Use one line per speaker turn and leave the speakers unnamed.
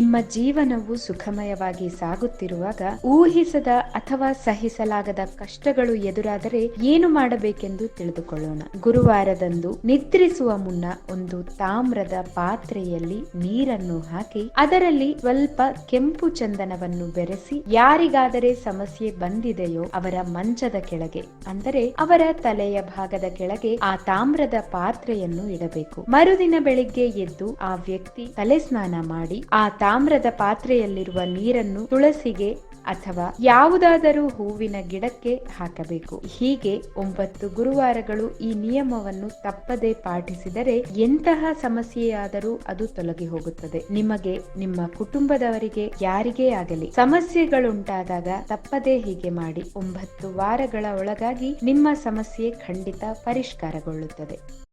ನಿಮ್ಮ ಜೀವನವು ಸುಖಮಯವಾಗಿ ಸಾಗುತ್ತಿರುವಾಗ ಊಹಿಸದ ಅಥವಾ ಸಹಿಸಲಾಗದ ಕಷ್ಟಗಳು ಎದುರಾದರೆ ಏನು ಮಾಡಬೇಕೆಂದು ತಿಳಿದುಕೊಳ್ಳೋಣ. ಗುರುವಾರದಂದು ನಿದ್ರಿಸುವ ಮುನ್ನ ಒಂದು ತಾಮ್ರದ ಪಾತ್ರೆಯಲ್ಲಿ ನೀರನ್ನು ಹಾಕಿ ಅದರಲ್ಲಿ ಸ್ವಲ್ಪ ಕೆಂಪು ಚಂದನವನ್ನು ಬೆರೆಸಿ ಯಾರಿಗಾದರೆ ಸಮಸ್ಯೆ ಬಂದಿದೆಯೋ ಅವರ ಮಂಚದ ಕೆಳಗೆ, ಅಂದರೆ ಅವರ ತಲೆಯ ಭಾಗದ ಕೆಳಗೆ ಆ ತಾಮ್ರದ ಪಾತ್ರೆಯನ್ನು ಇಡಬೇಕು. ಮರುದಿನ ಬೆಳಿಗ್ಗೆ ಎದ್ದು ಆ ವ್ಯಕ್ತಿ ತಲೆ ಸ್ನಾನ ಮಾಡಿ ಆ ತಾಮ್ರದ ಪಾತ್ರೆಯಲ್ಲಿರುವ ನೀರನ್ನು ತುಳಸಿಗೆ ಅಥವಾ ಯಾವುದಾದರೂ ಹೂವಿನ ಗಿಡಕ್ಕೆ ಹಾಕಬೇಕು. ಹೀಗೆ ಒಂಬತ್ತು ಗುರುವಾರಗಳು ಈ ನಿಯಮವನ್ನು ತಪ್ಪದೆ ಪಾಠಿಸಿದರೆ ಎಂತಹ ಸಮಸ್ಯೆಯಾದರೂ ಅದು ತೊಲಗಿ ಹೋಗುತ್ತದೆ. ನಿಮಗೆ ನಿಮ್ಮ ಕುಟುಂಬದವರಿಗೆ ಯಾರಿಗೇ ಆಗಲಿ ಸಮಸ್ಯೆಗಳುಂಟಾದಾಗ ತಪ್ಪದೆ ಹೀಗೆ ಮಾಡಿ ಒಂಬತ್ತು ವಾರಗಳ ಒಳಗಾಗಿ ನಿಮ್ಮ ಸಮಸ್ಯೆ ಖಂಡಿತ ಪರಿಷ್ಕಾರಗೊಳ್ಳುತ್ತದೆ.